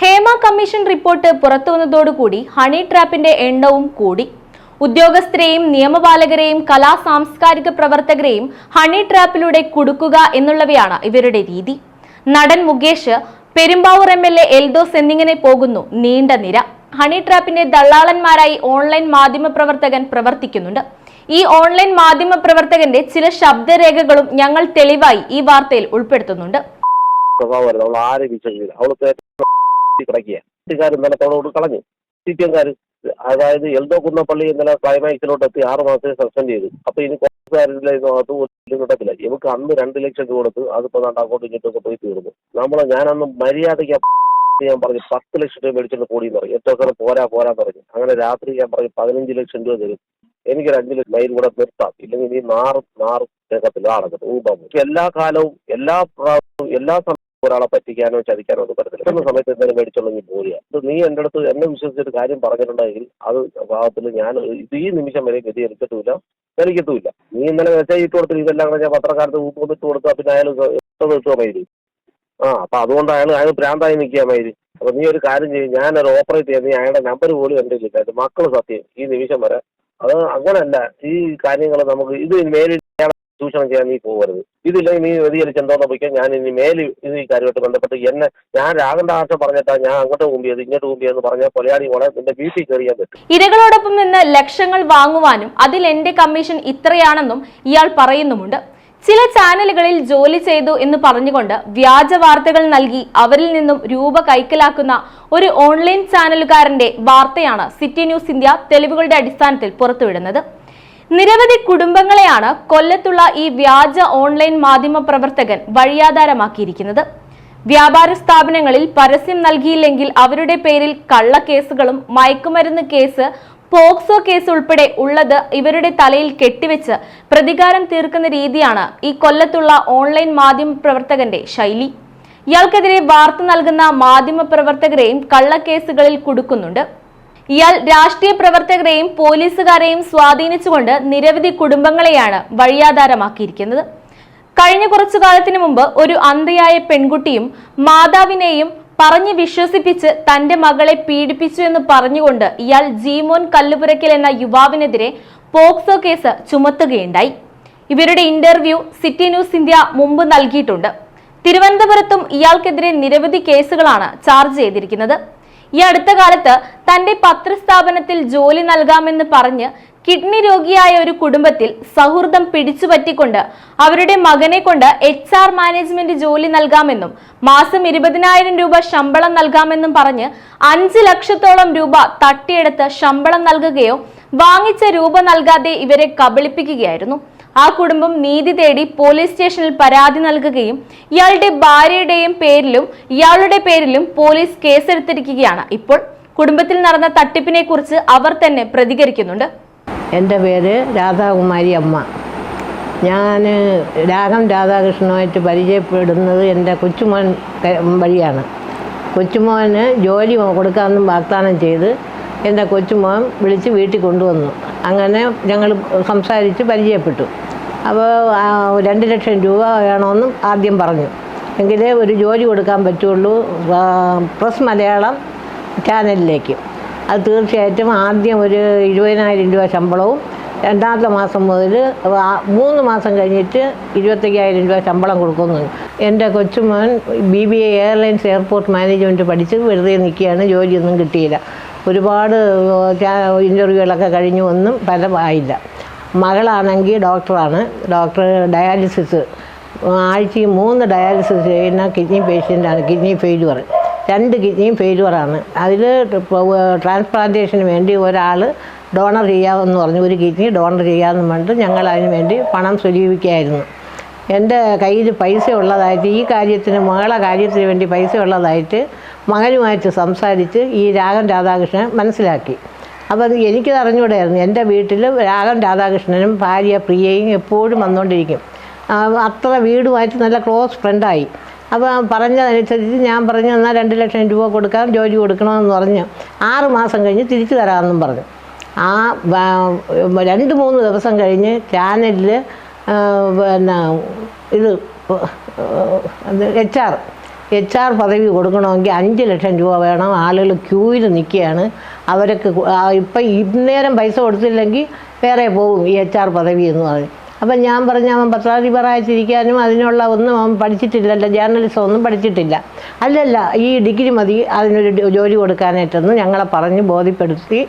Hema commission report പുറത്തുവന്നതോടുകൂടി honey ട്രാപ്പിന്റെ എണ്ണവും കൂടി. ഉദ്യോഗസ്ഥരെയും നിയമപാലകരെയും കലാ സാംസ്കാരിക പ്രവർത്തകരെയും ഹണി ട്രാപ്പിലൂടെ കുടുക്കുക എന്നുള്ളവയാണ് ഇവരുടെ രീതി. നടൻ Mukesh Perumbavoor M L A Eldhose എന്നിങ്ങനെ പോകുന്നു നീണ്ട നിര. ഹണി ട്രാപ്പിന്റെ ദള്ളാളന്മാരായി ഓൺലൈൻ മാധ്യമ പ്രവർത്തകൻ പ്രവർത്തിക്കുന്നുണ്ട്. ഈ ഓൺലൈൻ മാധ്യമ പ്രവർത്തകന്റെ ചില ശബ്ദരേഖകളും ഞങ്ങൾ തെളിവായി ഈ വാർത്തയിൽ ഉൾപ്പെടുത്തുന്നുണ്ട്. അതായത് എൽദോ കുന്നപ്പള്ളി ഇന്നലെ ക്ലൈമാക്സിലോട്ട് എത്തി ആറ് മാസത്തെ സസ്പെൻഡ് ചെയ്തു. അപ്പൊ ഇനി കോൺഗ്രസ്സുകാരിലെ അത് ഒരു കിട്ടത്തില്ല. ഇവർക്ക് അന്ന് രണ്ട് ലക്ഷം കൊടുത്ത് അതിപ്പോ നാണ്ട് അങ്ങോട്ടും ഇങ്ങോട്ടൊക്കെ പോയി തീർന്നു. നമ്മളെ ഞാനന്ന് മര്യാദയ്ക്ക് ഞാൻ പറഞ്ഞു പത്ത് ലക്ഷം രൂപ മേടിച്ചിട്ട് കൂടി എന്ന് പറഞ്ഞു. എത്ര സാറ് പോരാ പോരാ പറഞ്ഞു. അങ്ങനെ രാത്രി ഞാൻ പറഞ്ഞു പതിനഞ്ച് ലക്ഷം രൂപ തരും. അഞ്ച് ലക്ഷം മൈൽ കൂടെ നിർത്താം. ഇല്ലെങ്കിൽ നീ നാറും നാറും രംഗത്തിൽ ആണെങ്കിൽ ഊബാമു എല്ലാ കാലവും എല്ലാ എല്ലാ ഒരാളെ പറ്റിക്കാനോ ചതിക്കാനോ ഒന്നും പറ്റത്തില്ല. എന്ന സമയത്ത് എന്തെങ്കിലും മേടിച്ചുള്ളെങ്കിൽ പോരുക. നീ എന്റെ അടുത്ത് എന്നെ വിശ്വസിച്ചൊരു കാര്യം പറഞ്ഞിട്ടുണ്ടെങ്കിൽ അത് ഭാഗത്തിൽ ഞാൻ ഇത് ഈ നിമിഷം വരെ ഗതി എടുത്തിട്ടില്ല എനിക്കത്തുമില്ല നീ ഇന്നലെ മെസ്സേജ് ഇട്ട് കൊടുത്തിട്ട് ഇതെല്ലാം കൂടെ ഞാൻ പത്രക്കാരത്ത് ഊപ്പിട്ട് കൊടുത്താൽ പിന്നെ അയാൾ കിട്ടുമോ മൈരി. ആ അപ്പൊ അതുകൊണ്ട് അയാൾ അയാൾ ഭ്രാന്തായി നിൽക്കുക മൈരി. അപ്പൊ നീ ഒരു കാര്യം ചെയ്യും ഞാനൊരു ഓപ്പറേറ്റ് ചെയ്യാൻ നീ അയാളുടെ നമ്പർ പോലും എന്റെ ഇല്ല മക്കൾ സത്യം. ഈ നിമിഷം വരെ അത് അങ്ങനല്ല. ഈ കാര്യങ്ങൾ നമുക്ക് ഇത് മേലിൽ ചൂഷണം ചെയ്യാൻ നീ പോകരുത് ഇതില്ലെങ്കിൽ നീ വ്യതിചലിച്ച് എന്തോന്ന് പോയിക്കാൻ ഞാൻ ഇനി മേലിൽ ഇത് ഈ കാര്യമായിട്ട് ബന്ധപ്പെട്ട് എന്നെ ഞാൻ രാഗണ്ട ആശം പറഞ്ഞിട്ടാ ഞാൻ അങ്ങോട്ട് മുമ്പിയത് ഇങ്ങോട്ട് മുമ്പിയെന്ന് പറഞ്ഞ കൊലയാളി മോളെ നിന്റെ വീട്ടിൽ കയറിയാൻ പറ്റും. ഇരകളോടൊപ്പം നിന്ന് ലക്ഷങ്ങൾ വാങ്ങുവാനും അതിൽ എന്റെ കമ്മീഷൻ ഇത്രയാണെന്നും ഇയാൾ പറയുന്നുമുണ്ട്. ചില ചാനലുകളിൽ ജോലി ചെയ്തു എന്ന് പറഞ്ഞുകൊണ്ട് വ്യാജ വാർത്തകൾ നൽകി അവരിൽ നിന്നും രൂപ കൈക്കലാക്കുന്ന ഒരു ഓൺലൈൻ ചാനലുകാരന്റെ വാർത്തയാണ് സിറ്റി ന്യൂസ് ഇന്ത്യ തെളിവുകളുടെ അടിസ്ഥാനത്തിൽ പുറത്തുവിടുന്നത്. നിരവധി കുടുംബങ്ങളെയാണ് കൊല്ലത്തുള്ള ഈ വ്യാജ ഓൺലൈൻ മാധ്യമ പ്രവർത്തകൻ വഴിയാധാരമാക്കിയിരിക്കുന്നത്. വ്യാപാര സ്ഥാപനങ്ങളിൽ പരസ്യം നൽകിയില്ലെങ്കിൽ അവരുടെ പേരിൽ കള്ളക്കേസുകളും മയക്കുമരുന്ന് കേസ് പോക്സോ കേസ് ഉൾപ്പെടെ ഉള്ളത് ഇവരുടെ തലയിൽ കെട്ടിവെച്ച് പ്രതികാരം തീർക്കുന്ന രീതിയാണ് ഈ കൊല്ലത്തുള്ള ഓൺലൈൻ മാധ്യമ പ്രവർത്തകന്റെ ശൈലി. ഇയാൾക്കെതിരെ വാർത്ത നൽകുന്ന മാധ്യമ പ്രവർത്തകരെയും കള്ളക്കേസുകളിൽ കുടുക്കുന്നുണ്ട്. ഇയാൾ രാഷ്ട്രീയ പ്രവർത്തകരെയും പോലീസുകാരെയും സ്വാധീനിച്ചുകൊണ്ട് നിരവധി കുടുംബങ്ങളെയാണ് വഴിയാധാരമാക്കിയിരിക്കുന്നത്. കഴിഞ്ഞ കുറച്ചു കാലത്തിന് മുമ്പ് ഒരു അന്ധയായ പെൺകുട്ടിയും മാതാവിനെയും പറഞ്ഞ് വിശ്വസിപ്പിച്ച് തന്റെ മകളെ പീഡിപ്പിച്ചു എന്ന് പറഞ്ഞുകൊണ്ട് ഇയാൾ ജീമോൻ കല്ലുപുരയ്ക്കൽ എന്ന യുവാവിനെതിരെ പോക്സോ കേസ് ചുമത്തുകയുണ്ടായി. ഇവരുടെ ഇന്റർവ്യൂ സിറ്റി ന്യൂസ് ഇന്ത്യ മുമ്പ് നൽകിയിട്ടുണ്ട്. തിരുവനന്തപുരത്തും ഇയാൾക്കെതിരെ നിരവധി കേസുകളാണ് ചാർജ് ചെയ്തിരിക്കുന്നത്. ഈ അടുത്ത കാലത്ത് തന്റെ പത്രസ്ഥാപനത്തിൽ ജോലി നൽകാമെന്ന് പറഞ്ഞ് കിഡ്നി രോഗിയായ ഒരു കുടുംബത്തിൽ സൗഹൃദം പിടിച്ചുപറ്റിക്കൊണ്ട് അവരുടെ മകനെ കൊണ്ട് എച്ച് ആർ മാനേജ്മെന്റ് ജോലി നൽകാമെന്നും മാസം ഇരുപതിനായിരം രൂപ ശമ്പളം നൽകാമെന്നും പറഞ്ഞ് അഞ്ച് ലക്ഷത്തോളം രൂപ തട്ടിയെടുത്ത് ശമ്പളം നൽകുകയോ വാങ്ങിച്ച രൂപ നൽകാതെ ഇവരെ കബളിപ്പിക്കുകയായിരുന്നു. ആ കുടുംബം നീതി തേടി പോലീസ് സ്റ്റേഷനിൽ പരാതി നൽകുകയും ഇയാളുടെ ഭാര്യയുടെയും പേരിലും ഇയാളുടെ പേരിലും പോലീസ് കേസെടുത്തിരിക്കുകയാണ്. ഇപ്പോൾ കുടുംബത്തിൽ നടന്ന തട്ടിപ്പിനെ കുറിച്ച് അവർ തന്നെ പ്രതികരിക്കുന്നുണ്ട്. എന്റെ പേര് രാധാകുമാരി അമ്മ. ഞാൻ രാഘം രാധാകൃഷ്ണനുമായിട്ട് പരിചയപ്പെടുന്നത് എന്റെ കൊച്ചുമോൻ വഴിയാണ്. കൊച്ചുമോന് ജോലി കൊടുക്കാമെന്നും വാഗ്ദാനം ചെയ്ത് എന്റെ കൊച്ചുമോൻ വിളിച്ച് വീട്ടിൽ കൊണ്ടുവന്നു. അങ്ങനെ ഞങ്ങൾ സംസാരിച്ച് പരിചയപ്പെട്ടു. അപ്പോൾ രണ്ട് ലക്ഷം രൂപ വേണമെന്നും ആദ്യം പറഞ്ഞു. എങ്കിലേ ഒരു ജോലി കൊടുക്കാൻ പറ്റുള്ളൂ പ്രസ് മലയാളം ചാനലിലേക്ക്. അത് തീർച്ചയായിട്ടും ആദ്യം ഒരു ഇരുപതിനായിരം രൂപ ശമ്പളവും രണ്ടാമത്തെ മാസം മുതൽ മൂന്ന് മാസം കഴിഞ്ഞിട്ട് ഇരുപത്തയ്യായിരം രൂപ ശമ്പളം കൊടുക്കുന്നു. എന്റെ കൊച്ചുമോൻ B B A airlines airport management പഠിച്ച് വെറുതെ നിൽക്കുകയാണ് ജോലിയൊന്നും കിട്ടിയില്ല. ഒരുപാട് ഇന്റർവ്യൂകളൊക്കെ കഴിഞ്ഞു ഒന്നും ഫലമായില്ല. മകളാണെങ്കിൽ ഡോക്ടറാണ്. ഡോക്ടർ ഡയാലിസിസ് ആഴ്ചയിൽ മൂന്ന് ഡയാലിസിസ് ചെയ്യുന്ന കിഡ്നി പേഷ്യന്റാണ് കിഡ്നി ഫെയിലുവർ. രണ്ട് കിഡ്നിയും ഫെയിലുവറാണ് അതിൽ ട്രാൻസ്പ്ലാന്റേഷന് വേണ്ടി ഒരാൾ ഡോണർ ചെയ്യാമെന്ന് പറഞ്ഞു. ഒരു കിഡ്നി ഡോണർ ചെയ്യാമെന്ന് പറഞ്ഞിട്ട് ഞങ്ങൾ അതിന് വേണ്ടി പണം സ്വരൂപിക്കുകയായിരുന്നു. എന്റെ കയ്യിൽ പൈസ ഉള്ളതായിട്ട് ഈ കാര്യത്തിന് മകളെ കാര്യത്തിന് വേണ്ടി പൈസ ഉള്ളതായിട്ട് മകനുമായിട്ട് സംസാരിച്ച് ഈ രാഗൻ രാധാകൃഷ്ണൻ മനസ്സിലാക്കി. അപ്പോൾ അത് എനിക്കത് അറിഞ്ഞുകൂടായിരുന്നു. എന്റെ വീട്ടിൽ രാഗൻ രാധാകൃഷ്ണനും ഭാര്യ പ്രിയയും എപ്പോഴും വന്നുകൊണ്ടിരിക്കും. അത്ര വീടുമായിട്ട് നല്ല ക്ലോസ് ഫ്രണ്ടായി അപ്പോൾ പറഞ്ഞതനുസരിച്ച് ഞാൻ പറഞ്ഞു എന്നാൽ രണ്ട് ലക്ഷം രൂപ കൊടുക്കാം ജോലി കൊടുക്കണമെന്ന് പറഞ്ഞു. ആറ് മാസം കഴിഞ്ഞ് തിരിച്ചു തരാമെന്നും പറഞ്ഞു. ആ രണ്ട് മൂന്ന് ദിവസം കഴിഞ്ഞ് ചാനലിൽ പിന്നെ ഇത് എച്ച് ആർ എച്ച് ആർ പദവി കൊടുക്കണമെങ്കിൽ അഞ്ച് ലക്ഷം രൂപ വേണം. ആളുകൾ ക്യൂവിൽ നിൽക്കുകയാണ്. അവർക്ക് കു- ആ, ഇപ്പം ഇന്നേരം പൈസ കൊടുത്തില്ലെങ്കിൽ വേറെ പോകും ഈ എച്ച് ആർ പദവി എന്ന് പറയും അപ്പം ഞാൻ പറഞ്ഞ അവൻ പത്രാധിപറായിട്ടിരിക്കാനും അതിനുള്ള ഒന്നും അവൻ പഠിച്ചിട്ടില്ലല്ലോ ജേർണലിസം ഒന്നും പഠിച്ചിട്ടില്ല. അല്ലല്ല ഈ ഡിഗ്രി മതി അതിനൊരു ജോലി കൊടുക്കാനായിട്ടെന്ന് ഞങ്ങളെ പറഞ്ഞ് ബോധ്യപ്പെടുത്തി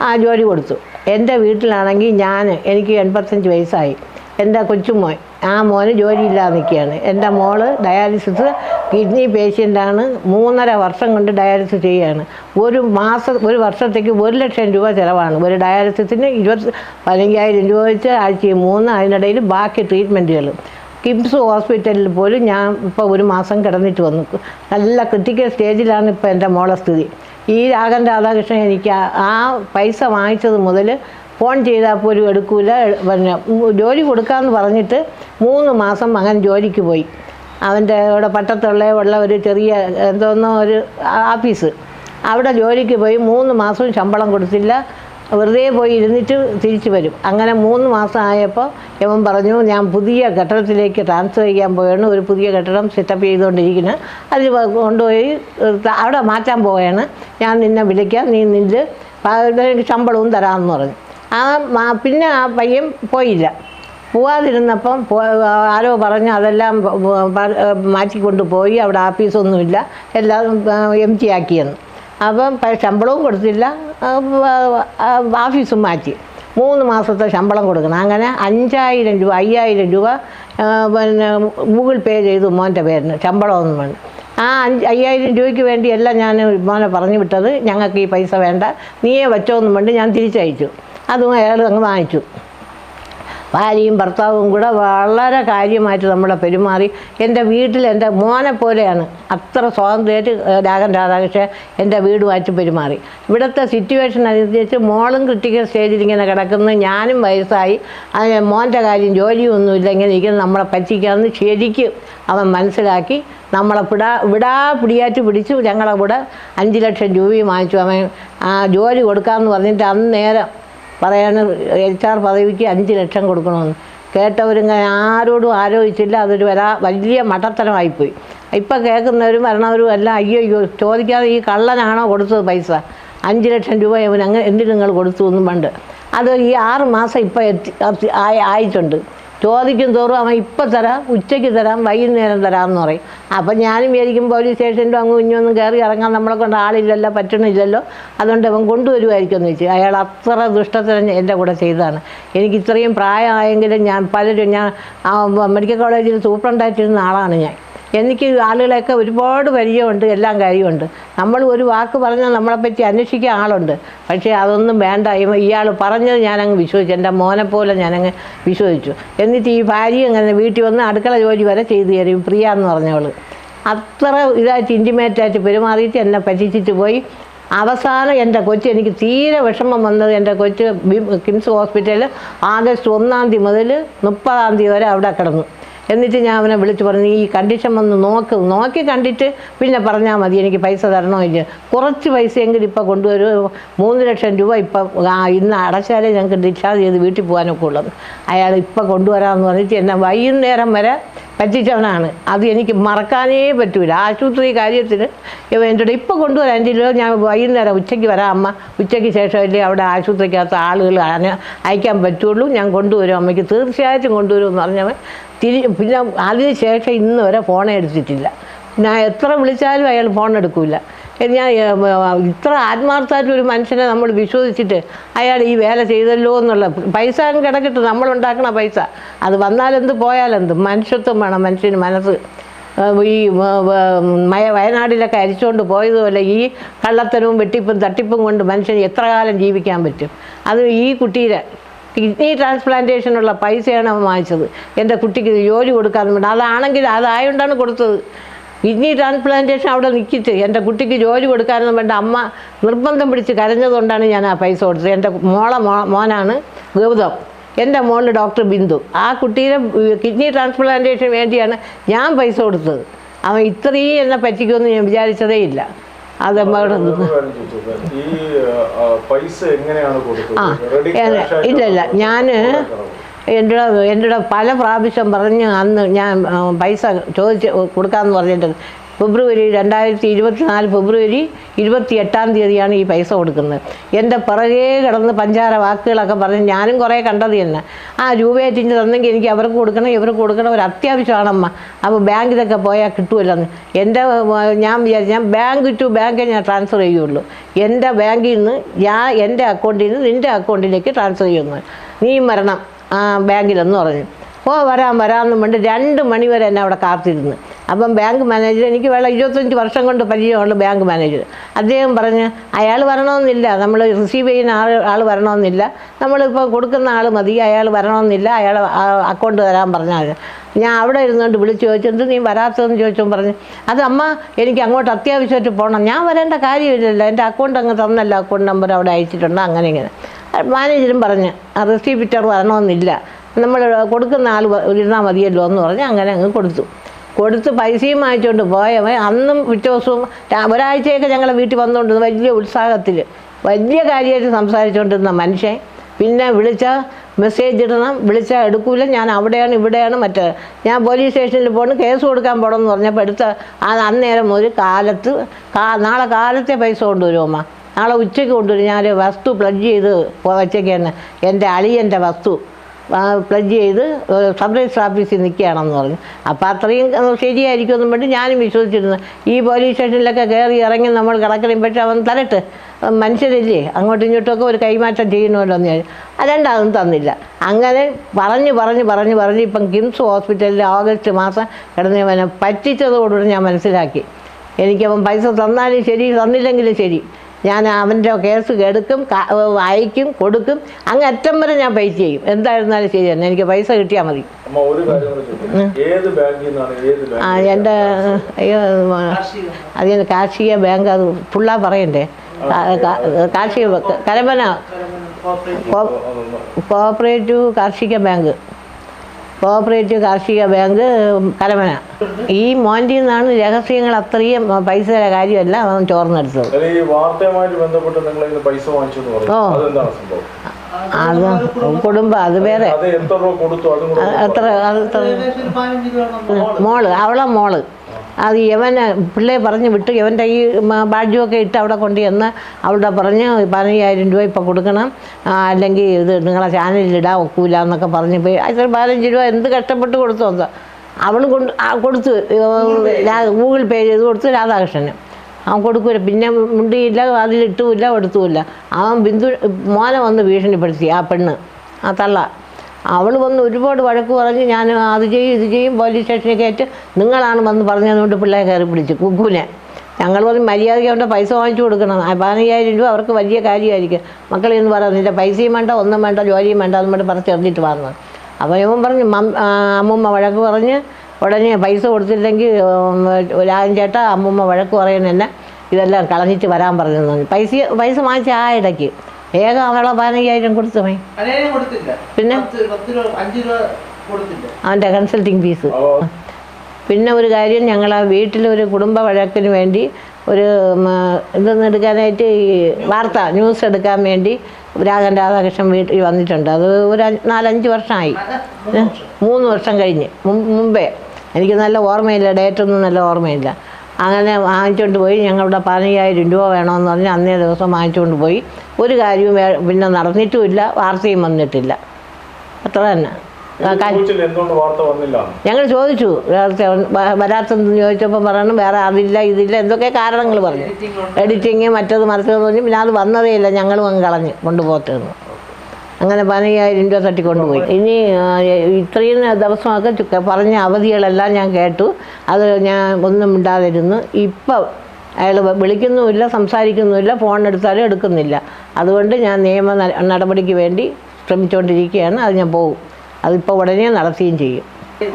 ആ ജോലി കൊടുത്തു. എന്റെ വീട്ടിലാണെങ്കിൽ ഞാൻ എനിക്ക് എൺപത്തഞ്ച് വയസ്സായി. എന്റെ കൊച്ചുമോൻ. ആ മോന് ജോലിയില്ലാതെ നിൽക്കുകയാണ്. എന്റെ മോൾ ഡയാലിസിസ് കിഡ്നി പേഷ്യന്റാണ്. മൂന്നര വർഷം കൊണ്ട് ഡയാലിസിസ് ചെയ്യുകയാണ്. ഒരു മാസം ഒരു വർഷത്തേക്ക് ഒരു ലക്ഷം രൂപ ചിലവാണ്. ഒരു ഡയാലിസിസിന് ഇരുപത്തി പതിനഞ്ചായിരം രൂപ വെച്ച് ആഴ്ചയിൽ മൂന്ന് അതിനിടയിൽ ബാക്കി ട്രീറ്റ്മെന്റുകൾ. കിംസ് ഹോസ്പിറ്റലിൽ പോലും ഞാൻ ഇപ്പോൾ ഒരു മാസം കിടന്നിട്ട് വന്നു. നല്ല ക്രിട്ടിക്കൽ സ്റ്റേജിലാണ് ഇപ്പോൾ എന്റെ മോളെ സ്ഥിതി. ഈ രാഗൻ രാധാകൃഷ്ണൻ എനിക്ക് ആ പൈസ വാങ്ങിച്ചത് മുതൽ ഫോൺ ചെയ്താൽ പോലും എടുക്കൂല. പിന്നെ ജോലി കൊടുക്കാമെന്ന് പറഞ്ഞിട്ട് മൂന്ന് മാസം മകൻ ജോലിക്ക് പോയി. അവന്റെ ഇവിടെ പട്ടത്തുള്ള ഉള്ള ഒരു ചെറിയ എന്തോന്നോ ഒരു ആഫീസ് അവിടെ ജോലിക്ക് പോയി മൂന്ന് മാസവും ശമ്പളം കൊടുത്തില്ല. വെറുതെ പോയി ഇരുന്നിട്ട് തിരിച്ചു വരും. അങ്ങനെ മൂന്ന് മാസം ആയപ്പോൾ ഇവൻ പറഞ്ഞു ഞാൻ പുതിയ കെട്ടിടത്തിലേക്ക് ട്രാൻസ്ഫർ ചെയ്യാൻ പോയാണ്. ഒരു പുതിയ കെട്ടിടം സെറ്റപ്പ് ചെയ്തുകൊണ്ടിരിക്കുന്നത് അത് കൊണ്ടുപോയി അവിടെ മാറ്റാൻ പോവുകയാണ് ഞാൻ നിന്നെ വിളിക്കാം. നീ നിന്റെ ശമ്പളവും തരാമെന്ന് പറഞ്ഞു. ആ പിന്നെ ആ പയ്യൻ പോയില്ല. പോവാതിരുന്നപ്പം ആരോ പറഞ്ഞു അതെല്ലാം മാറ്റിക്കൊണ്ട് പോയി അവിടെ ആഫീസൊന്നുമില്ല. എല്ലാം എം ടി ആക്കിയെന്ന്. അപ്പം ശമ്പളവും കൊടുത്തില്ല. ആഫീസും മാറ്റി. മൂന്ന് മാസത്തെ ശമ്പളം കൊടുക്കണം. അങ്ങനെ അഞ്ചായിരം രൂപ അയ്യായിരം രൂപ പിന്നെ ഗൂഗിൾ പേ ചെയ്തു മോന്റെ പേരിന്. ശമ്പളമൊന്നും വേണം ആ അഞ്ച് അയ്യായിരം രൂപയ്ക്ക് വേണ്ടിയല്ല ഞാൻ മോനെ പറഞ്ഞു വിട്ടത്. ഞങ്ങൾക്ക് ഈ പൈസ വേണ്ട. നീയെ വെച്ചോന്നും വേണ്ടി. ഞാൻ തിരിച്ചയച്ചു. അതും അയാൾ അങ്ങ് വാങ്ങിച്ചു. ഭാര്യയും ഭർത്താവും കൂടെ വളരെ കാര്യമായിട്ട് നമ്മളെ പെരുമാറി. എന്റെ വീട്ടിൽ എന്റെ മോനെ പോലെയാണ്. അത്ര സ്വാതന്ത്ര്യമായിട്ട് രാഗൻ രാധാകൃഷ്ണൻ എന്റെ വീടുമായിട്ട് പെരുമാറി. ഇവിടുത്തെ സിറ്റുവേഷൻ അനുസരിച്ച് മോളും ക്രിട്ടിക്കൽ സ്റ്റേജിൽ ഇങ്ങനെ കിടക്കുന്നു. ഞാനും വയസ്സായി. അതിന് മോന്റെ കാര്യം ജോലിയൊന്നുമില്ല. ഇങ്ങനെ ഇരിക്കുന്നു. നമ്മളെ പറ്റിക്കാമെന്ന് ശരിക്കും അവൻ മനസ്സിലാക്കി. നമ്മളെ പിടാ വിടാ പിടിയാറ്റ് പിടിച്ചു ഞങ്ങളെ കൂടെ അഞ്ച് ലക്ഷം രൂപയും വാങ്ങിച്ചു. അവൻ ജോലി കൊടുക്കാമെന്ന് പറഞ്ഞിട്ട് അന്നേരം പറയാണ് എച്ച് ആർ പദവിക്ക് അഞ്ച് ലക്ഷം കൊടുക്കണമെന്ന്. കേട്ടവരിങ്ങനെ ആരോടും ആലോചിച്ചില്ല അതൊരു വരാ വലിയ മട്ടത്തരമായിപ്പോയി. ഇപ്പം കേൾക്കുന്നവരും വരണവരും എല്ലാം അയ്യോ അയ്യോ ചോദിക്കാതെ ഈ കള്ളനാണോ കൊടുത്തത് പൈസ? അഞ്ച് ലക്ഷം രൂപ ഇവൻ അങ്ങനെ എന്തിനു നിങ്ങൾ കൊടുത്തു എന്നും പണ്ട്. അത് ഈ ആറ് മാസം ഇപ്പം എത്തി- ആയിട്ടുണ്ട്. ചോദിക്കും തോറും അവൻ ഇപ്പം തരാം ഉച്ചയ്ക്ക് തരാം വൈകുന്നേരം തരാമെന്ന് പറയും. അപ്പം ഞാനും വിചാരിക്കും പോലീസ് സ്റ്റേഷനിലും അങ്ങ് ഇഞ്ഞൊന്നും കയറി ഇറങ്ങാൻ നമ്മളെ കൊണ്ട് ആളില്ലല്ലോ പറ്റണില്ലല്ലോ. അതുകൊണ്ട് അവൻ കൊണ്ടുവരുമായിരിക്കും എന്ന് വെച്ച് അയാൾ അത്ര ദുഷ്ടത്തിന് എന്റെ കൂടെ ചെയ്തതാണ്. എനിക്ക് ഇത്രയും പ്രായമായെങ്കിലും ഞാൻ പലരും ഞാൻ മെഡിക്കൽ കോളേജിൽ സൂപ്രണ്ടായിട്ടിരുന്ന ആളാണ് ഞാൻ. എനിക്ക് ആളുകളെയൊക്കെ ഒരുപാട് പരിചയമുണ്ട് എല്ലാം കാര്യമുണ്ട്. നമ്മൾ ഒരു വാക്ക് പറഞ്ഞാൽ നമ്മളെപ്പറ്റി അന്വേഷിക്കാൻ ആളുണ്ട്. പക്ഷേ അതൊന്നും വേണ്ട. ഇയാൾ പറഞ്ഞത് ഞാനങ്ങ് വിശ്വസിച്ചു. എന്റെ മോനെ പോലെ ഞാനങ്ങ് വിശ്വസിച്ചു. എന്നിട്ട് ഈ ഭാര്യ ഇങ്ങനെ വീട്ടിൽ വന്ന് അടുക്കള ജോലി വരെ ചെയ്തു തരും പ്രിയ എന്ന് പറഞ്ഞവൾ അത്ര ഇതായിട്ട് ഇന്റിമേറ്റായിട്ട് പെരുമാറിയിട്ട് എന്നെ പറ്റിച്ചിട്ട് പോയി. അവസാനം എന്റെ കൊച്ച് എനിക്ക് തീരെ വിഷമം വന്നത് എന്റെ കൊച്ച് കിംസ് ഹോസ്പിറ്റലിൽ ആഗസ്റ്റ് ഒന്നാം തീയതി മുതൽ മുപ്പതാം തീയതി വരെ അവിടെ കിടന്നു. എന്നിട്ട് ഞാൻ അവനെ വിളിച്ച് പറഞ്ഞു ഈ കണ്ടീഷൻ വന്ന് നോക്ക്. നോക്കി കണ്ടിട്ട് പിന്നെ പറഞ്ഞാൽ മതി എനിക്ക് പൈസ തരണോ ഇല്ല കുറച്ച് പൈസയെങ്കിലും ഇപ്പോൾ കൊണ്ടുവരും മൂന്ന് ലക്ഷം രൂപ ഇപ്പം ഇന്ന് അടച്ചാലേ ഞങ്ങൾക്ക് ഡിസ്ചാർജ് ചെയ്ത് വീട്ടിൽ പോകാനൊക്കെ ഉള്ളത് അയാൾ ഇപ്പം കൊണ്ടുവരാമെന്ന് പറഞ്ഞിട്ട് എന്നെ വൈകുന്നേരം വരെ പറ്റിച്ചവനാണ്. അത് എനിക്ക് മറക്കാനേ പറ്റൂല. ആശുപത്രി കാര്യത്തിന് എന്റെ ഇപ്പം കൊണ്ടുവരാൻ എന്റെ ഞാൻ വൈകുന്നേരം ഉച്ചയ്ക്ക് വരാം അമ്മ. ഉച്ചയ്ക്ക് ശേഷമല്ലേ അവിടെ ആശുപത്രിക്കകത്ത് ആളുകൾ അയക്കാൻ പറ്റുള്ളൂ. ഞാൻ കൊണ്ടുവരും അമ്മയ്ക്ക്. തീർച്ചയായിട്ടും കൊണ്ടുവരും എന്ന് പറഞ്ഞവൻ തിരി പിന്നെ അതിന് ശേഷം ഇന്ന് വരെ ഫോൺ എടുത്തിട്ടില്ല. ഞാൻ എത്ര വിളിച്ചാലും അയാൾ ഫോൺ എടുക്കില്ല ഞാൻ ഇത്ര ആത്മാർത്ഥമായിട്ട് ഒരു മനുഷ്യനെ നമ്മൾ വിശ്വസിച്ചിട്ട് അയാൾ ഈ വേല ചെയ്തല്ലോ എന്നുള്ള പൈസ കിടക്കട്ടെ. നമ്മളുണ്ടാക്കണ പൈസ. അത് വന്നാലെന്ത് പോയാലെന്ത്? മനുഷ്യത്വം വേണം മനുഷ്യന് മനസ്സ്. ഈ മയ വയനാടിലൊക്കെ അരിച്ചുകൊണ്ട് പോയതുപോലെ ഈ കള്ളത്തരവും വെട്ടിപ്പും തട്ടിപ്പും കൊണ്ട് മനുഷ്യന് എത്ര കാലം ജീവിക്കാൻ പറ്റും? അത് ഈ കുട്ടിയുടെ കിഡ്നി ട്രാൻസ്പ്ലാന്റേഷനുള്ള പൈസയാണ് വാങ്ങിച്ചത്. എന്റെ കുട്ടിക്ക് ജോലി കൊടുക്കാമെന്ന് വേണ്ട. അതാണെങ്കിൽ അതായതുകൊണ്ടാണ് കൊടുത്തത്. കിഡ്നി ട്രാൻസ്പ്ലാന്റേഷൻ അവിടെ നിൽക്കിച്ച് എന്റെ കുട്ടിക്ക് ജോലി കൊടുക്കാനൊന്നും വേണ്ട. അമ്മ നിർബന്ധം പിടിച്ച് കരഞ്ഞതുകൊണ്ടാണ് ഞാൻ ആ പൈസ കൊടുത്തത്. എന്റെ മോളെ മോനാണ് ഗൗതം. എന്റെ മോളിൽ ഡോക്ടർ ബിന്ദു. ആ കുട്ടിയുടെ കിഡ്നി ട്രാൻസ്പ്ലാന്റേഷൻ വേണ്ടിയാണ് ഞാൻ പൈസ കൊടുത്തത്. അവൻ ഇത്രയും എന്നെ പറ്റിക്കുമെന്ന് ഞാൻ വിചാരിച്ചതേ ഇല്ല. അത് പൈസ എങ്ങനെയാണ് ആ കൊടുത്തത് റെഡി ഏ, cash ആയിട്ടാണോ ഇല്ല ഇല്ല. ഞാൻ. എന്റെ എന്റെ പല പ്രാവശ്യം പറഞ്ഞ് അന്ന് ഞാൻ പൈസ ചോദിച്ച് കൊടുക്കാമെന്ന് പറഞ്ഞിട്ട് ഫെബ്രുവരി രണ്ടായിരത്തി ഇരുപത്തിനാല് ഫെബ്രുവരി ഇരുപത്തി എട്ടാം തീയതിയാണ് ഈ പൈസ കൊടുക്കുന്നത്. എന്റെ പിറകേ കിടന്ന് പഞ്ചാര വാക്കുകളൊക്കെ പറഞ്ഞ് ഞാനും കുറേ കണ്ടത് തന്നെ. ആ രൂപയേറ്റിഞ്ഞ് തന്നെങ്കിൽ എനിക്ക് അവർക്ക് കൊടുക്കണം ഇവർക്ക് കൊടുക്കണം ഒരു അത്യാവശ്യമാണമ്മ. അപ്പോൾ ബാങ്കിലൊക്കെ പോയാൽ കിട്ടുമല്ലെന്ന് എന്റെ ഞാൻ വിചാരിച്ചു ഞാൻ ബാങ്ക് ടു ബാങ്കേ ഞാൻ ട്രാൻസ്ഫർ ചെയ്യുള്ളൂ. എന്റെ ബാങ്കിൽ നിന്ന് ഞാൻ എന്റെ അക്കൗണ്ടിൽ നിന്ന് നിന്റെ അക്കൗണ്ടിലേക്ക് ട്രാൻസ്ഫർ ചെയ്യുന്നു. നീ വരണം ആ ബാങ്കിലെന്ന് പറഞ്ഞു. ഓ വരാൻ വരാമെന്നും കൊണ്ട് രണ്ട് മണി വരെ എന്നെ അവിടെ കാത്തിരുന്നു. അപ്പം ബാങ്ക് മാനേജർ എനിക്ക് വേണം ഇരുപത്തഞ്ച് വർഷം കൊണ്ട് പരിചയമുള്ള ബാങ്ക് മാനേജർ അദ്ദേഹം പറഞ്ഞ് അയാൾ വരണമെന്നില്ല. നമ്മൾ റിസീവ് ചെയ്യുന്ന ആൾ ആൾ വരണമെന്നില്ല. നമ്മളിപ്പോൾ കൊടുക്കുന്ന ആൾ മതി. അയാൾ വരണമെന്നില്ല. അയാൾ അക്കൗണ്ട് തരാൻ പറഞ്ഞാൽ ഞാൻ അവിടെ ഇരുന്നുകൊണ്ട് വിളിച്ച് ചോദിച്ചു എന്ത് നീ വരാത്തതെന്ന്? ചോദിച്ചോ പറഞ്ഞു അത് അമ്മ എനിക്ക് അങ്ങോട്ട് അത്യാവശ്യമായിട്ട് പോകണം. ഞാൻ വരേണ്ട കാര്യമില്ലല്ലോ. എന്റെ അക്കൗണ്ട് അങ്ങ് തന്നല്ലോ. അക്കൗണ്ട് നമ്പർ അവിടെ അയച്ചിട്ടുണ്ട്. അങ്ങനെ ഇങ്ങനെ. മാനേജരും പറഞ്ഞ് റെസിപ്പിറ്റർ വരണമെന്നില്ല. നമ്മൾ കൊടുക്കുന്ന ആൾ ഇരുന്നാൽ മതിയല്ലോ എന്ന് പറഞ്ഞ് അങ്ങനെ അങ്ങ് കൊടുത്തു. കൊടുത്ത് പൈസയും വാങ്ങിച്ചുകൊണ്ട് പോയവൻ അന്നും പിറ്റേ ദിവസവും ഒരാഴ്ചയൊക്കെ ഞങ്ങളെ വീട്ടിൽ വന്നുകൊണ്ടിരുന്നു വലിയ ഉത്സാഹത്തിൽ. വലിയ കാര്യമായിട്ട് സംസാരിച്ചുകൊണ്ടിരുന്ന മനുഷ്യൻ. പിന്നെ വിളിച്ചാൽ മെസ്സേജ് ഇടണം വിളിച്ചാൽ എടുക്കൂല ഞാൻ അവിടെയാണ് ഇവിടെയാണ് മറ്റേ ഞാൻ പോലീസ് സ്റ്റേഷനിൽ പോകണം കേസ് കൊടുക്കാൻ പോകണം എന്ന് പറഞ്ഞപ്പോൾ എടുത്ത അന്നേരം ഒരു കാലത്ത് നാളെ കാലത്തെ പൈസ കൊണ്ടുവരുമമ്മ നാളെ ഉച്ചയ്ക്ക് കൊണ്ടുവരും. ഞാൻ വസ്തു പ്ലഡ്ജ് ചെയ്ത് വച്ചേക്കാണ്. എന്റെ അളിയന്റെ വസ്തു പ്ലഡ്ജ് ചെയ്ത് സബ് രജിസ്റ്റർ ഓഫീസിൽ നിൽക്കുകയാണെന്ന് പറഞ്ഞു. അപ്പോൾ അത്രയും ശരിയായിരിക്കുമെന്നും വേണ്ടി ഞാനും വിശ്വസിച്ചിരുന്നു. ഈ പോലീസ് സ്റ്റേഷനിലൊക്കെ കയറി ഇറങ്ങി നമ്മൾ കിടക്കണം പക്ഷെ അവൻ തരട്ട്. മനുഷ്യരില്ലേ? അങ്ങോട്ടും ഇങ്ങോട്ടുമൊക്കെ ഒരു കൈമാറ്റം ചെയ്യണമല്ലോ എന്ന് വിചാരിച്ചു അല്ലാണ്ട് അതും തന്നില്ല. അങ്ങനെ പറഞ്ഞ് പറഞ്ഞ് പറഞ്ഞ് പറഞ്ഞ് ഇപ്പം കിംസ് ഹോസ്പിറ്റലിൽ ഓഗസ്റ്റ് മാസം കിടന്നവനെ പറ്റിച്ചതോടുകൂടി ഞാൻ മനസ്സിലാക്കി. എനിക്കവൻ പൈസ തന്നാലും ശരി തന്നില്ലെങ്കിലും ശരി. ഞാൻ അവന്റെ കേസ് എടുക്കും വായിക്കും കൊടുക്കും അങ്ങ് അറ്റം വരെ ഞാൻ പൈസ ചെയ്യും എന്തായിരുന്നാലും ശരി തന്നെ എനിക്ക് പൈസ കിട്ടിയാൽ മതി ആ എന്റെ അയ്യോ അതിന് കാർഷിക ബാങ്ക് അത് ഫുള്ളാ പറയണ്ടേ കാർഷിക കരമന കോ- കോഓപ്പറേറ്റീവ് കാർഷിക ബാങ്ക് കോഓപ്പറേറ്റീവ് കാർഷിക ബാങ്ക് കരമന. ഈ മോന്റെ നിന്നാണ് രഹസ്യങ്ങൾ അത്രയും പൈസയുടെ കാര്യമല്ല അവൻ ചോർന്നെടുത്തത്. പൈസ ഓ. അത് കുടുംബം അത് വേറെ. എത്ര രൂപ കൊടുത്തു അതും കൂടെ അത് എത്ര എത്ര? മോൾ അവളെ മോൾ. അത് യവൻ പിള്ളേ പറഞ്ഞ് വിട്ട്. യവന്റെ ഈ ബാഡ്ജുമൊക്കെ ഇട്ട് അവിടെ കൊണ്ട് ചെന്ന് അവിടെ പറഞ്ഞ് പതിനയ്യായിരം രൂപ ഇപ്പോൾ കൊടുക്കണം. അല്ലെങ്കിൽ ഇത് നിങ്ങളെ ചാനലിൽ ഇടാൻ ഒക്കൂല എന്നൊക്കെ പറഞ്ഞ് പോയി. അത്ര പതിനഞ്ച് രൂപ എന്ത് കഷ്ടപ്പെട്ട് കൊടുത്തു അവൻ അവൾ കൊണ്ട് കൊടുത്തു. ഗൂഗിൾ പേ ചെയ്ത്. കൊടുത്തു രാധാകൃഷ്ണന്. അവൻ കൊടുക്കൂല. പിന്നെ മുണ്ടിയില്ല അതിലിട്ടുമില്ല എടുത്തുമില്ല അവൻ ബിന്ദു മോനെ വന്ന് ഭീഷണിപ്പെടുത്തി ആ പെണ്ണ് ആ തള്ള. അവൾ വന്ന് ഒരുപാട് വഴക്ക് പറഞ്ഞ് ഞാൻ അത് ചെയ്യും ഇത് ചെയ്യും പോലീസ് സ്റ്റേഷനിൽ കയറ്റ് നിങ്ങളാണ് വന്ന് പറഞ്ഞതുകൊണ്ട് പിള്ളേരെ കയറി പിടിച്ചു കുക്കുവിനെ. ഞങ്ങൾ പറഞ്ഞ് മര്യാദയ്ക്ക് അവന്റെ പൈസ വാങ്ങിച്ചു കൊടുക്കണം. പതിനയ്യായിരം രൂപ അവർക്ക് വലിയ കാര്യമായിരിക്കും. മക്കളെ എന്ന് പറയാം നിന്റെ പൈസയും വേണ്ട ഒന്നും വേണ്ട ജോലിയും വേണ്ട അതും വേണ്ട പറഞ്ഞ് എറിഞ്ഞിട്ട് വന്നത് അപ്പോൾ ഇവൻ പറഞ്ഞു അമ്മൂമ്മ വഴക്ക് പറഞ്ഞ് ഉടനെ പൈസ കൊടുത്തില്ലെങ്കിൽ രാജൻ ചേട്ട അമ്മൂമ്മ വഴക്ക് പറയുന്നതന്നെ ഇതെല്ലാം കളഞ്ഞിട്ട് വരാൻ പറഞ്ഞു. പൈസ പൈസ വാങ്ങിച്ച ആ ഇടയ്ക്ക്. വേഗം അവളെ പതിനയ്യായിരം കൊടുത്തു പോയി പിന്നെ? അവന്റെ കൺസൾട്ടിങ് ഫീസ് പിന്നെ ഒരു കാര്യം ഞങ്ങൾ ആ വീട്ടിലൊരു കുടുംബ വഴക്കിന് വേണ്ടി ഒരു ഇതൊന്നും എടുക്കാനായിട്ട് ഈ വാർത്ത ന്യൂസ് എടുക്കാൻ വേണ്ടി രാഘൻ രാധാകൃഷ്ണൻ വീട്ടിൽ വന്നിട്ടുണ്ട്. അത് ഒരു നാലഞ്ച് വർഷമായി മൂന്ന് വർഷം. കഴിഞ്ഞ്. മുമ്പേ. എനിക്ക് നല്ല ഓർമ്മയില്ല ഡേറ്റൊന്നും നല്ല ഓർമ്മയില്ല. അങ്ങനെ വാങ്ങിച്ചുകൊണ്ട് പോയി. ഞങ്ങളുടെ പതിനയ്യായിരം രൂപ വേണമെന്ന് പറഞ്ഞ് അന്നേ ദിവസം വാങ്ങിച്ചുകൊണ്ട് പോയി. ഒരു കാര്യവും പിന്നെ നടന്നിട്ടുമില്ല. വാർത്തയും വന്നിട്ടില്ല. അത്ര തന്നെ. ഞങ്ങൾ ചോദിച്ചു. വരാത്തെന്ന് ചോദിച്ചപ്പോൾ പറഞ്ഞു വേറെ അതില്ല ഇതില്ല എന്തൊക്കെ കാരണങ്ങൾ പറഞ്ഞു. എഡിറ്റിങ് മറ്റത് മറിച്ചതെന്ന് പറഞ്ഞു. പിന്നെ അത് വന്നതേ ഇല്ല ഞങ്ങളും അങ്ങ് കളഞ്ഞ് കൊണ്ടുപോകത്തെന്ന്. അങ്ങനെ പതിനയ്യായിരം രൂപ തട്ടിക്കൊണ്ടുപോയി. ഇനി ഇത്രയും ദിവസമൊക്കെ പറഞ്ഞ അവധികളെല്ലാം ഞാൻ കേട്ടു. അത് ഞാൻ ഒന്നും മിണ്ടാതിരുന്നു. ഇപ്പം അയാൾ വിളിക്കുന്നുമില്ല സംസാരിക്കുന്നുമില്ല ഫോൺ എടുത്താലും എടുക്കുന്നില്ല. അതുകൊണ്ട് ഞാൻ നിയമ നടപടിക്ക് വേണ്ടി ശ്രമിച്ചുകൊണ്ടിരിക്കുകയാണ് അത് ഞാൻ പോകും അതിപ്പോൾ ഉടനെ നടത്തുകയും ചെയ്യും.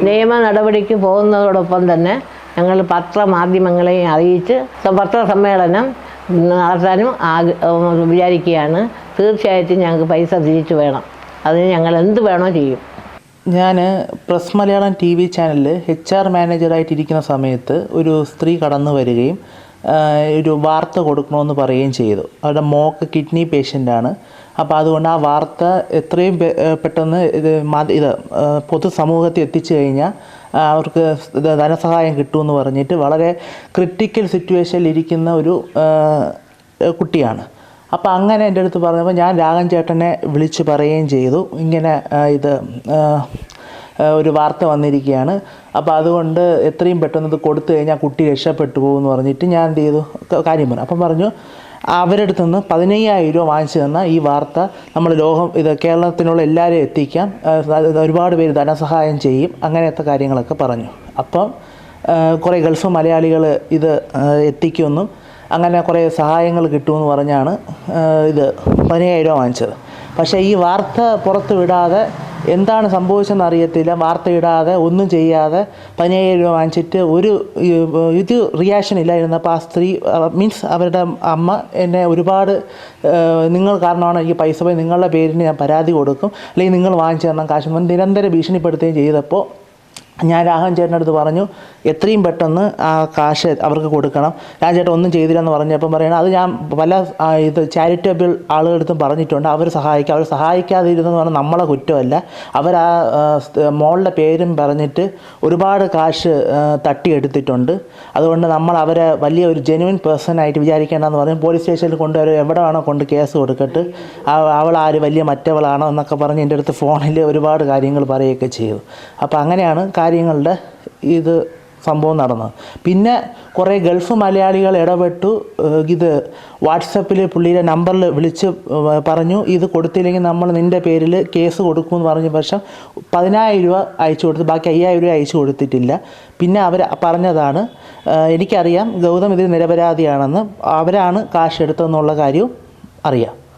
നിയമ നടപടിക്ക് പോകുന്നതോടൊപ്പം തന്നെ ഞങ്ങൾ പത്രമാധ്യമങ്ങളെയും അറിയിച്ച് പത്രസമ്മേളനം നടത്താനും വിചാരിക്കുകയാണ്. തീർച്ചയായിട്ടും ഞങ്ങൾക്ക് പൈസ തിരിച്ചു വേണം. അതിന് ഞങ്ങൾ എന്ത് വേണോ ചെയ്യും. ഞാൻ പ്രസ് മലയാളം ടി വി ചാനലിൽ എച്ച് ആർ മാനേജറായിട്ടിരിക്കുന്ന സമയത്ത് ഒരു സ്ത്രീ കടന്നു വരികയും ഒരു വാർത്ത കൊടുക്കണമെന്ന് പറയുകയും ചെയ്തു. അവരുടെ മോക്ക് കിഡ്നി പേഷ്യന്റാണ്. അപ്പോൾ അതുകൊണ്ട് ആ വാർത്ത എത്രയും പെട്ടെന്ന് ഇത് ഇത് പൊതുസമൂഹത്തിൽ എത്തിച്ചു കഴിഞ്ഞാൽ അവർക്ക് ധനസഹായം കിട്ടുമെന്ന് പറഞ്ഞിട്ട് വളരെ ക്രിട്ടിക്കൽ സിറ്റുവേഷനിൽ ഇരിക്കുന്ന ഒരു കുട്ടിയാണ്. അപ്പോൾ അങ്ങനെ എന്റെ അടുത്ത് പറഞ്ഞപ്പോൾ ഞാൻ രാഘവൻ ചേട്ടനെ വിളിച്ച് പറയുകയും ചെയ്തു. ഇങ്ങനെ ഇത് ഒരു വാർത്ത വന്നിരിക്കുകയാണ്. അപ്പോൾ അതുകൊണ്ട് എത്രയും പെട്ടെന്ന് ഇത് കൊടുത്തു കഴിഞ്ഞാൽ കുട്ടി രക്ഷപ്പെട്ടു പോകുമെന്ന് പറഞ്ഞിട്ട് ഞാൻ എന്ത് ചെയ്തു? കാര്യം പറഞ്ഞു. അപ്പം പറഞ്ഞു അവരുടെ അടുത്ത് നിന്ന് പതിനയ്യായിരം രൂപ വാങ്ങിച്ചു തന്ന ഈ വാർത്ത നമ്മൾ ലോകം ഇത് കേരളത്തിനുള്ള എല്ലാവരെയും എത്തിക്കാം. ഒരുപാട് പേര് ധനസഹായം ചെയ്യും. അങ്ങനത്തെ കാര്യങ്ങളൊക്കെ പറഞ്ഞു. അപ്പം കുറേ ഗൾഫ് മലയാളികൾ ഇത് എത്തിക്കുമെന്നും അങ്ങനെ കുറേ സഹായങ്ങൾ കിട്ടുമെന്ന് പറഞ്ഞാണ് ഇത് പതിനയ്യായിരം രൂപ വാങ്ങിച്ചത്. പക്ഷേ ഈ വാർത്ത പുറത്ത് വിടാതെ എന്താണ് സംഭവിച്ചതെന്ന് അറിയത്തില്ല. വാർത്ത ഇടാതെ ഒന്നും ചെയ്യാതെ പതിനയ്യായിരം രൂപ വാങ്ങിച്ചിട്ട് ഒരു ഇത് റിയാക്ഷൻ ഇല്ലായിരുന്നപ്പോൾ ആ സ്ത്രീ മീൻസ് അവരുടെ അമ്മ എന്നെ ഒരുപാട് നിങ്ങൾ കാരണമാണ് എനിക്ക് പൈസ പോയി നിങ്ങളുടെ പേരിന് ഞാൻ പരാതി കൊടുക്കും. അല്ലെങ്കിൽ നിങ്ങൾ വാങ്ങിച്ചു തരണം കാശ്. നിരന്തരം ഭീഷണിപ്പെടുത്തുകയും ചെയ്തപ്പോൾ ഞാൻ രാഘവൻ ചേട്ടന്റെ അടുത്ത് പറഞ്ഞു എത്രയും പെട്ടെന്ന് ആ കാശ് അവർക്ക് കൊടുക്കണം. രാഘവൻ ചേട്ടൻ ഒന്നും ചെയ്തില്ലെന്ന് പറഞ്ഞപ്പം പറയണം അത് ഞാൻ പല ഇത് ചാരിറ്റബിൾ ആളുകളടുത്തും പറഞ്ഞിട്ടുണ്ട്. അവർ സഹായിക്കുക അവർ സഹായിക്കാതിരുന്നെന്ന് പറഞ്ഞാൽ നമ്മളെ കുറ്റമല്ല. അവർ ആ മോളുടെ പേരും പറഞ്ഞിട്ട് ഒരുപാട് കാശ് തട്ടിയെടുത്തിട്ടുണ്ട്. അതുകൊണ്ട് നമ്മൾ അവരെ വലിയ ഒരു ജെനുവിൻ പേഴ്സണായിട്ട് വിചാരിക്കേണ്ടെന്ന് പറയും പോലീസ് സ്റ്റേഷനിൽ കൊണ്ടുവരും എവിടെ വേണോ കൊണ്ട് കേസ് കൊടുക്കട്ട് അവൾ ആര് വലിയ മറ്റവളാണോ എന്നൊക്കെ പറഞ്ഞ് എന്റെ അടുത്ത് ഫോണിൽ ഒരുപാട് കാര്യങ്ങൾ പറയുകയൊക്കെ ചെയ്തു. അപ്പോൾ അങ്ങനെയാണ് കാര്യങ്ങളുടെ ഇത് സംഭവം നടന്നത് പിന്നെ കുറേ ഗൾഫ് മലയാളികൾ ഇടപെട്ടു. ഇത് വാട്സപ്പിൽ പുള്ളിയുടെ നമ്പറിൽ വിളിച്ച് പറഞ്ഞു ഇത് കൊടുത്തില്ലെങ്കിൽ നമ്മൾ നിന്റെ പേരിൽ കേസ് കൊടുക്കുമെന്ന് പറഞ്ഞ പക്ഷം പതിനായിരം രൂപ അയച്ചു കൊടുത്തു. ബാക്കി അയ്യായിരം രൂപ അയച്ചു കൊടുത്തിട്ടില്ല. പിന്നെ അവർ പറഞ്ഞതാണ് എനിക്കറിയാം ഗൗതം ഇതിൽ നിരപരാധിയാണെന്ന്. അവരാണ് കാശ് എടുത്തതെന്നുള്ള കാര്യവും അറിയാം.